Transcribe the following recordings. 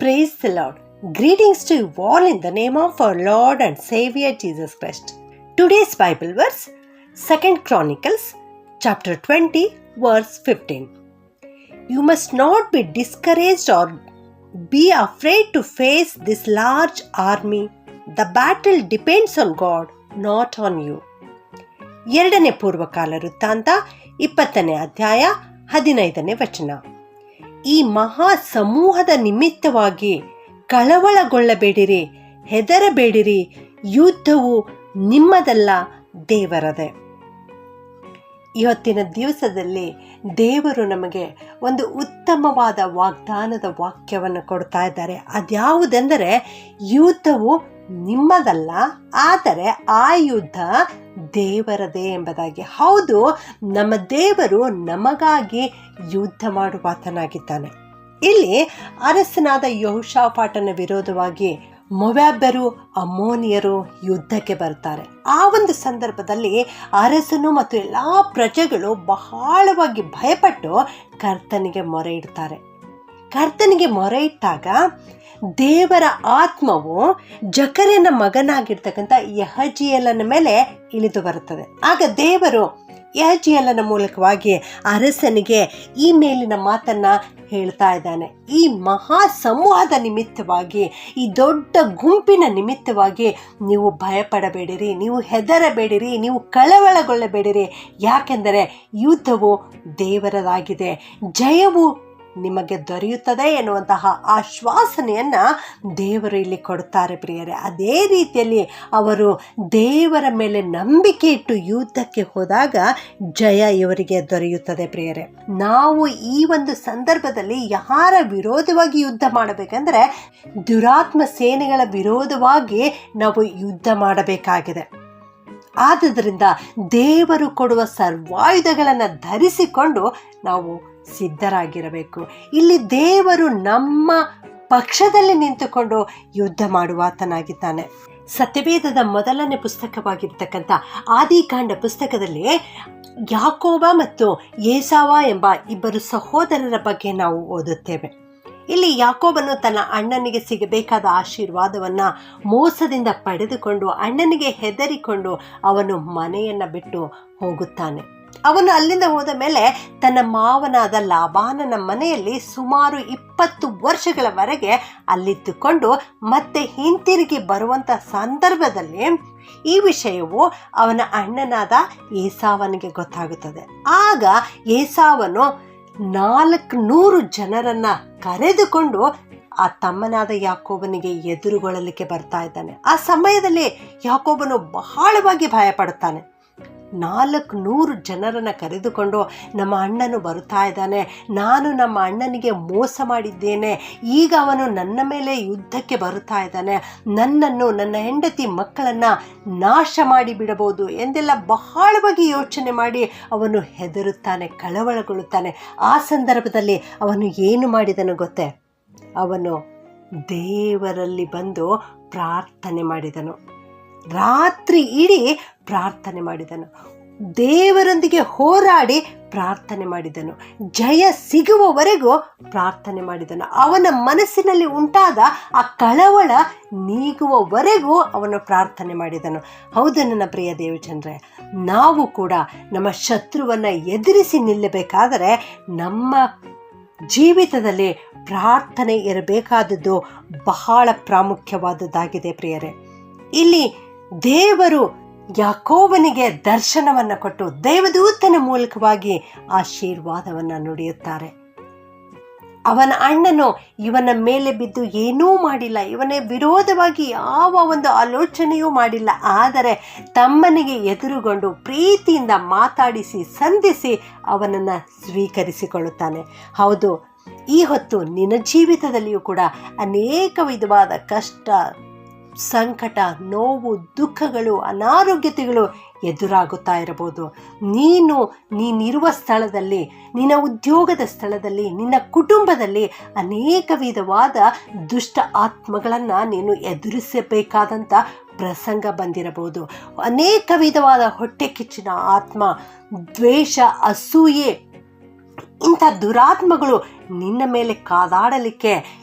Praise the Lord. Greetings to you all in the name of our Lord and Savior Jesus Christ. Today's Bible verse 2nd Chronicles chapter 20 verse 15. You must not be discouraged or be afraid to face this large army. The battle depends on God, not on you. ಎರಡನೇ ಪೂರ್ವಕಾಲ ವೃತ್ತಾಂತ ಇಪ್ಪತ್ತನೇ ಅಧ್ಯಾಯ ಹದಿನೈದನೇ ವಚನ ಈ ಮಹಾ ಸಮೂಹದ ನಿಮಿತ್ತವಾಗಿ ಕಳವಳಗೊಳ್ಳಬೇಡಿರಿ, ಹೆದರಬೇಡಿರಿ, ಯುದ್ಧವು ನಿಮ್ಮದಲ್ಲ ದೇವರದೆ. ಇವತ್ತಿನ ದಿವಸದಲ್ಲಿ ದೇವರು ನಮಗೆ ಒಂದು ಉತ್ತಮವಾದ ವಾಗ್ದಾನದ ವಾಕ್ಯವನ್ನು ಕೊಡ್ತಾ ಇದ್ದಾರೆ. ಅದ್ಯಾವುದೆಂದರೆ ಯುದ್ಧವು ನಿಮ್ಮದಲ್ಲ, ಆದರೆ ಆ ಯುದ್ಧ ದೇವರದೇ ಎಂಬುದಾಗಿ. ಹೌದು, ನಮ್ಮ ದೇವರು ನಮಗಾಗಿ ಯುದ್ಧ ಮಾಡುವಾತನಾಗಿದ್ದಾನೆ. ಇಲ್ಲಿ ಅರಸನಾದ ಯಹುಷಾಪಾಟನ ವಿರೋಧವಾಗಿ ಮೊವ್ಯಾಬ್ಬರು, ಅಮ್ಮೋನಿಯರು ಯುದ್ಧಕ್ಕೆ ಬರ್ತಾರೆ ಆ ಒಂದು ಸಂದರ್ಭದಲ್ಲಿ ಅರಸನು ಮತ್ತು ಎಲ್ಲ ಪ್ರಜೆಗಳು ಬಹಳವಾಗಿ ಭಯಪಟ್ಟು ಕರ್ತನಿಗೆ ಮೊರೆ ಇಡ್ತಾರೆ. ಕರ್ತನಿಗೆ ಮೊರೆ ಇಟ್ಟಾಗ ದೇವರ ಆತ್ಮವು ಜಕರ್ಯನ ಮಗನಾಗಿರ್ತಕ್ಕಂಥ ಯಹಜಿಯಲನ ಮೇಲೆ ಇಳಿದು ಬರುತ್ತದೆ. ಆಗ ದೇವರು ಯಹಜಿಯಲನ ಮೂಲಕವಾಗಿ ಅರಸನಿಗೆ ಈ ಮೇಲಿನ ಮಾತನ್ನ ಹೇಳ್ತಾ ಇದ್ದಾನೆ. ಈ ಮಹಾ ಸಮೂಹದ ನಿಮಿತ್ತವಾಗಿ, ಈ ದೊಡ್ಡ ಗುಂಪಿನ ನಿಮಿತ್ತವಾಗಿ ನೀವು ಭಯಪಡಬೇಡಿರಿ, ನೀವು ಹೆದರಬೇಡಿರಿ, ನೀವು ಕಳವಳಗೊಳ್ಳಬೇಡಿರಿ. ಯಾಕೆಂದರೆ ಯುದ್ಧವು ದೇವರದಾಗಿದೆ, ಜಯವು ನಿಮಗೆ ದೊರೆಯುತ್ತದೆ ಎನ್ನುವಂತಹ ಆಶ್ವಾಸನೆಯನ್ನು ದೇವರು ಇಲ್ಲಿ ಕೊಡ್ತಾರೆ ಪ್ರಿಯರೇ. ಅದೇ ರೀತಿಯಲ್ಲಿ ಅವರು ದೇವರ ಮೇಲೆ ನಂಬಿಕೆ ಇಟ್ಟು ಯುದ್ಧಕ್ಕೆ ಹೋದಾಗ ಜಯ ಇವರಿಗೆ ದೊರೆಯುತ್ತದೆ ಪ್ರಿಯರೇ. ನಾವು ಈ ಒಂದು ಸಂದರ್ಭದಲ್ಲಿ ಯಾರ ವಿರೋಧವಾಗಿ ಯುದ್ಧ ಮಾಡಬೇಕಂದ್ರೆ ದುರಾತ್ಮ ಸೇನೆಗಳ ವಿರೋಧವಾಗಿ ನಾವು ಯುದ್ಧ ಮಾಡಬೇಕಾಗಿದೆ. ಆದ್ದರಿಂದ ದೇವರು ಕೊಡುವ ಸರ್ವಾಯುಧಗಳನ್ನು ಧರಿಸಿಕೊಂಡು ನಾವು ಸಿದ್ಧರಾಗಿರಬೇಕು. ಇಲ್ಲಿ ದೇವರು ನಮ್ಮ ಪಕ್ಷದಲ್ಲಿ ನಿಂತುಕೊಂಡು ಯುದ್ಧ ಮಾಡುವಾತನಾಗಿದ್ದಾನೆ. ಸತ್ಯವೇದದ ಮೊದಲನೇ ಪುಸ್ತಕವಾಗಿರ್ತಕ್ಕಂಥ ಆದಿಕಾಂಡ ಪುಸ್ತಕದಲ್ಲಿ ಯಾಕೋಬ ಮತ್ತು ಏಸಾವ ಎಂಬ ಇಬ್ಬರು ಸಹೋದರರ ಬಗ್ಗೆ ನಾವು ಓದುತ್ತೇವೆ. ಇಲ್ಲಿ ಯಾಕೋಬನು ತನ್ನ ಅಣ್ಣನಿಗೆ ಸಿಗಬೇಕಾದ ಆಶೀರ್ವಾದವನ್ನು ಮೋಸದಿಂದ ಪಡೆದುಕೊಂಡು ಅಣ್ಣನಿಗೆ ಹೆದರಿಕೊಂಡು ಅವನು ಮನೆಯನ್ನು ಬಿಟ್ಟು ಹೋಗುತ್ತಾನೆ. ಅವನು ಅಲ್ಲಿಂದ ಹೋದ ಮೇಲೆ ತನ್ನ ಮಾವನಾದ ಲಾಭಾನನ ಮನೆಯಲ್ಲಿ ಸುಮಾರು ಇಪ್ಪತ್ತು ವರ್ಷಗಳವರೆಗೆ ಅಲ್ಲಿದ್ದುಕೊಂಡು ಮತ್ತೆ ಹಿಂತಿರುಗಿ ಬರುವಂಥ ಸಂದರ್ಭದಲ್ಲಿ ಈ ವಿಷಯವು ಅವನ ಅಣ್ಣನಾದ ಏಸಾವನಿಗೆ ಗೊತ್ತಾಗುತ್ತದೆ. ಆಗ ಏಸಾವನು ನಾಲ್ಕು ನೂರು ಜನರನ್ನ ಕರೆದುಕೊಂಡು ಆ ತಮ್ಮನಾದ ಯಾಕೋಬನಿಗೆ ಎದುರುಗೊಳ್ಳಲಿಕ್ಕೆ ಬರ್ತಾ ಇದ್ದಾನೆ. ಆ ಸಮಯದಲ್ಲಿ ಯಾಕೋಬನು ಬಹಳವಾಗಿ ಭಯಪಡುತ್ತಾನೆ. ನಾಲ್ಕು ನೂರು ಜನರನ್ನು ಕರೆದುಕೊಂಡು ನಮ್ಮ ಅಣ್ಣನು ಬರುತ್ತಾ ಇದ್ದಾನೆ. ನಾನು ನಮ್ಮ ಅಣ್ಣನಿಗೆ ಮೋಸ ಮಾಡಿದ್ದೇನೆ. ಈಗ ಅವನು ನನ್ನ ಮೇಲೆ ಯುದ್ಧಕ್ಕೆ ಬರುತ್ತಾ ಇದ್ದಾನೆ. ನನ್ನನ್ನು, ನನ್ನ ಹೆಂಡತಿ ಮಕ್ಕಳನ್ನು ನಾಶ ಮಾಡಿ ಬಿಡಬಹುದು ಎಂದೆಲ್ಲ ಬಹಳವಾಗಿ ಯೋಚನೆ ಮಾಡಿ ಅವನು ಹೆದರುತ್ತಾನೆ, ಕಳವಳಗೊಳ್ಳುತ್ತಾನೆ. ಆ ಸಂದರ್ಭದಲ್ಲಿ ಅವನು ಏನು ಮಾಡಿದನು ಗೊತ್ತೇ? ಅವನು ದೇವರಲ್ಲಿ ಬಂದು ಪ್ರಾರ್ಥನೆ ಮಾಡಿದನು. ರಾತ್ರಿ ಇಡೀ ಪ್ರಾರ್ಥನೆ ಮಾಡಿದನು. ದೇವರೊಂದಿಗೆ ಹೋರಾಡಿ ಪ್ರಾರ್ಥನೆ ಮಾಡಿದನು. ಜಯ ಸಿಗುವವರೆಗೂ ಪ್ರಾರ್ಥನೆ ಮಾಡಿದನು. ಅವನ ಮನಸ್ಸಿನಲ್ಲಿ ಉಂಟಾದ ಆ ಕಳವಳ ನೀಗುವವರೆಗೂ ಅವನು ಪ್ರಾರ್ಥನೆ ಮಾಡಿದನು. ಹೌದು ನನ್ನ ಪ್ರಿಯ ದೇವಚಂದ್ರೆ ನಾವು ಕೂಡ ನಮ್ಮ ಶತ್ರುವನ್ನು ಎದುರಿಸಿ ನಿಲ್ಲಬೇಕಾದರೆ ನಮ್ಮ ಜೀವಿತದಲ್ಲಿ ಪ್ರಾರ್ಥನೆ ಇರಬೇಕಾದದ್ದು ಬಹಳ ಪ್ರಾಮುಖ್ಯವಾದದ್ದಾಗಿದೆ ಪ್ರಿಯರೇ. ಇಲ್ಲಿ ದೇವರು ಯಾಕೋಬನಿಗೆ ದರ್ಶನವನ್ನು ಕೊಟ್ಟು ದೇವದೂತನ ಮೂಲಕವಾಗಿ ಆಶೀರ್ವಾದವನ್ನು ನುಡಿಯುತ್ತಾರೆ. ಅವನ ಅಣ್ಣನು ಇವನ ಮೇಲೆ ಬಿದ್ದು ಏನೂ ಮಾಡಿಲ್ಲ, ಇವನೇ ವಿರೋಧವಾಗಿ ಯಾವ ಒಂದು ಆಲೋಚನೆಯೂ ಮಾಡಿಲ್ಲ, ಆದರೆ ತಮ್ಮನಿಗೆ ಎದುರುಗೊಂಡು ಪ್ರೀತಿಯಿಂದ ಮಾತಾಡಿಸಿ, ಸಂಧಿಸಿ ಅವನನ್ನು ಸ್ವೀಕರಿಸಿಕೊಳ್ಳುತ್ತಾನೆ. ಹೌದು, ಈ ಹೊತ್ತು ನಿನ್ನ ಜೀವಿತದಲ್ಲಿಯೂ ಕೂಡ ಅನೇಕ ವಿಧವಾದ ಕಷ್ಟ ಸಂಕಟ, ನೋವು, ದುಃಖಗಳು, ಅನಾರೋಗ್ಯತೆಗಳು ಎದುರಾಗುತ್ತಾ ಇರಬಹುದು. ನೀನು, ನೀನಿರುವ ಸ್ಥಳದಲ್ಲಿ, ನಿನ್ನ ಉದ್ಯೋಗದ ಸ್ಥಳದಲ್ಲಿ, ನಿನ್ನ ಕುಟುಂಬದಲ್ಲಿ ಅನೇಕ ವಿಧವಾದ ದುಷ್ಟ ಆತ್ಮಗಳನ್ನು ನೀನು ಎದುರಿಸಬೇಕಾದಂಥ ಪ್ರಸಂಗ ಬಂದಿರಬಹುದು. ಅನೇಕ ವಿಧವಾದ ಹೊಟ್ಟೆ ಕಿಚ್ಚಿನ ಆತ್ಮ, ದ್ವೇಷ, ಅಸೂಯೆ, ಇಂಥ ದುರಾತ್ಮಗಳು ನಿನ್ನ ಮೇಲೆ ಕಾದಾಡಲಿಕ್ಕೆ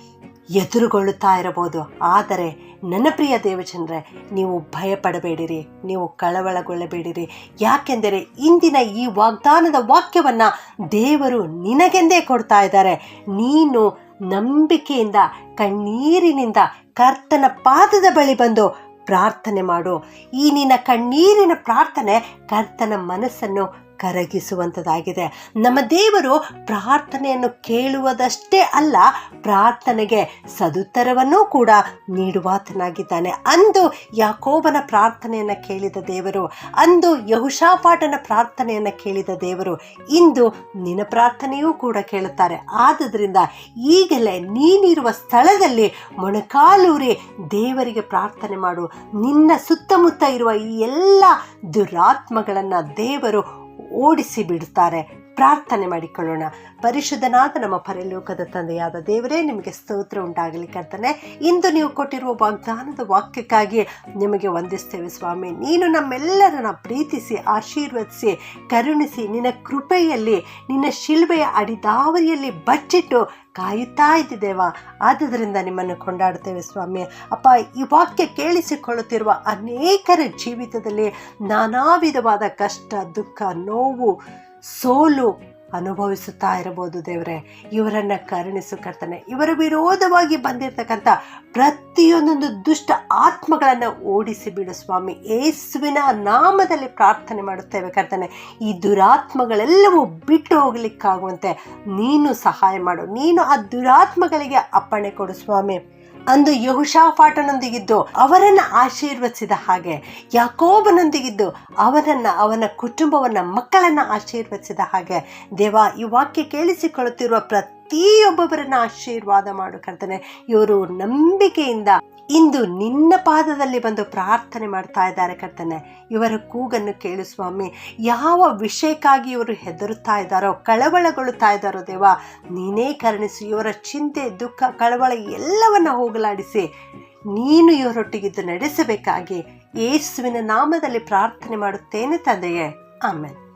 ಎದುರುಗೊಳ್ಳುತ್ತಾ ಇರಬಹುದು. ಆದರೆ ನನ್ನ ಪ್ರಿಯ ದೇವಚಂದ್ರೆ, ನೀವು ಭಯಪಡಬೇಡಿರಿ, ನೀವು ಕಳವಳಗೊಳ್ಳಬೇಡಿರಿ. ಯಾಕೆಂದರೆ ಇಂದಿನ ಈ ವಾಗ್ದಾನದ ವಾಕ್ಯವನ್ನು ದೇವರು ನಿನಗೆಂದೇ ಕೊಡ್ತಾ ಇದ್ದಾರೆ. ನೀನು ನಂಬಿಕೆಯಿಂದ, ಕಣ್ಣೀರಿನಿಂದ ಕರ್ತನ ಪಾದದ ಬಳಿ ಬಂದು ಪ್ರಾರ್ಥನೆ ಮಾಡು. ಈ ನಿನ್ನ ಕಣ್ಣೀರಿನ ಪ್ರಾರ್ಥನೆ ಕರ್ತನ ಮನಸ್ಸನ್ನು ಕರಗಿಸುವಂಥದ್ದಾಗಿದೆ ನಮ್ಮ ದೇವರು ಪ್ರಾರ್ಥನೆಯನ್ನು ಕೇಳುವುದಷ್ಟೇ ಅಲ್ಲ, ಪ್ರಾರ್ಥನೆಗೆ ಸದುತ್ತರವನ್ನೂ ಕೂಡ ನೀಡುವಾತನಾಗಿದ್ದಾನೆ. ಅಂದು ಯಾಕೋಬನ ಪ್ರಾರ್ಥನೆಯನ್ನು ಕೇಳಿದ ದೇವರು, ಅಂದು ಯಹುಷಾಪಾಟನ ಪ್ರಾರ್ಥನೆಯನ್ನು ಕೇಳಿದ ದೇವರು, ಇಂದು ನಿನ್ನ ಪ್ರಾರ್ಥನೆಯೂ ಕೂಡ ಕೇಳುತ್ತಾರೆ. ಆದ್ದರಿಂದ ಈಗಲೇ ನೀನಿರುವ ಸ್ಥಳದಲ್ಲಿ ಮೊಣಕಾಲೂರಿ ದೇವರಿಗೆ ಪ್ರಾರ್ಥನೆ ಮಾಡು. ನಿನ್ನ ಸುತ್ತಮುತ್ತ ಇರುವ ಈ ಎಲ್ಲ ದುರಾತ್ಮಗಳನ್ನು ದೇವರು ಓಡಿಸಿ ಬಿಡುತ್ತಾರೆ ಪ್ರಾರ್ಥನೆ ಮಾಡಿಕೊಳ್ಳೋಣ. ಪರಿಶುದ್ಧನಾದ ನಮ್ಮ ಪರಲೋಕದ ತಂದೆಯಾದ ದೇವರೇ, ನಿಮಗೆ ಸ್ತೋತ್ರ ಉಂಟಾಗಲಿ ಕರ್ತನೆ. ಇಂದು ನೀವು ಕೊಟ್ಟಿರುವ ವಾಗ್ದಾನದ ವಾಕ್ಯಕ್ಕಾಗಿ ನಿಮಗೆ ವಂದಿಸ್ತೇವೆ ಸ್ವಾಮಿ. ನೀನು ನಮ್ಮೆಲ್ಲರನ್ನ ಪ್ರೀತಿಸಿ, ಆಶೀರ್ವದಿಸಿ, ಕರುಣಿಸಿ, ನಿನ್ನ ಕೃಪೆಯಲ್ಲಿ, ನಿನ್ನ ಶಿಲ್ಬೆಯ ಅಡಿದಾವರಿಯಲ್ಲಿ ಬಚ್ಚಿಟ್ಟು ಕಾಯುತ್ತಾ ಇದ್ದಿದ್ದೇವ? ಆದ್ದರಿಂದ ನಿಮ್ಮನ್ನು ಕೊಂಡಾಡ್ತೇವೆ ಸ್ವಾಮಿ. ಅಪ್ಪ, ಈ ವಾಕ್ಯ ಕೇಳಿಸಿಕೊಳ್ಳುತ್ತಿರುವ ಅನೇಕರ ಜೀವಿತದಲ್ಲಿ ನಾನಾ ವಿಧವಾದ ಕಷ್ಟ, ದುಃಖ, ನೋವು ಸೋಲು ಅನುಭವಿಸುತ್ತಾ ಇರಬಹುದು ದೇವರೇ. ಇವರನ್ನು ಕರುಣಿಸು ಕರ್ತನೆ. ಇವರ ವಿರೋಧವಾಗಿ ಬಂದಿರತಕ್ಕಂಥ ಪ್ರತಿಯೊಂದೊಂದು ದುಷ್ಟ ಆತ್ಮಗಳನ್ನು ಓಡಿಸಿ ಬಿಡು ಸ್ವಾಮಿ. ಯೇಸುವಿನ ನಾಮದಲ್ಲಿ ಪ್ರಾರ್ಥನೆ ಮಾಡುತ್ತೇವೆ ಕರ್ತನೆ. ಈ ದುರಾತ್ಮಗಳೆಲ್ಲವೂ ಬಿಟ್ಟು ಹೋಗ್ಲಿಕ್ಕಾಗುವಂತೆ ನೀನು ಸಹಾಯ ಮಾಡು. ನೀನು ಆ ದುರಾತ್ಮಗಳಿಗೆ ಅಪ್ಪಣೆ ಕೊಡು ಸ್ವಾಮಿ. ಅಂದು ಯಹುಷಾಫಾಟನೊಂದಿಗಿದ್ದು ಅವರನ್ನು ಆಶೀರ್ವದಿಸಿದ ಹಾಗೆ, ಯಾಕೋಬನೊಂದಿಗಿದ್ದು ಅವನನ್ನು, ಅವನ ಕುಟುಂಬವನ್ನು, ಮಕ್ಕಳನ್ನು ಆಶೀರ್ವದಿಸಿದ ಹಾಗೆ ದೇವ ಈ ವಾಕ್ಯ ಕೇಳಿಸಿಕೊಳ್ಳುತ್ತಿರುವ ಪ್ರತಿಯೊಬ್ಬೊಬ್ಬರನ್ನ ಆಶೀರ್ವಾದ ಮಾಡು ಕರ್ತನೆ. ಇವರು ನಂಬಿಕೆಯಿಂದ ಇಂದು ನಿನ್ನ ಪಾದದಲ್ಲಿ ಬಂದು ಪ್ರಾರ್ಥನೆ ಮಾಡ್ತಾ ಇದ್ದಾರೆ ಕರ್ತನೆ. ಇವರ ಕೂಗನ್ನು ಕೇಳು ಸ್ವಾಮಿ. ಯಾವ ವಿಷಯಕ್ಕಾಗಿ ಇವರು ಹೆದರುತ್ತಾ ಇದ್ದಾರೋ, ಕಳವಳಗೊಳ್ಳುತ್ತಾ ಇದ್ದಾರೋ ದೇವ, ನೀನೇ ಕರುಣಿಸು. ಇವರ ಚಿಂತೆ, ದುಃಖ, ಕಳವಳ ಎಲ್ಲವನ್ನ ಹೋಗಲಾಡಿಸಿ ನೀನು ಇವರೊಟ್ಟಿಗಿದ್ದು ನಡೆಸಬೇಕಾಗಿ ಯೇಸುವಿನ ನಾಮದಲ್ಲಿ ಪ್ರಾರ್ಥನೆ ಮಾಡುತ್ತೇನೆ ತಂದೆಯೇ. ಆಮೇಲೆ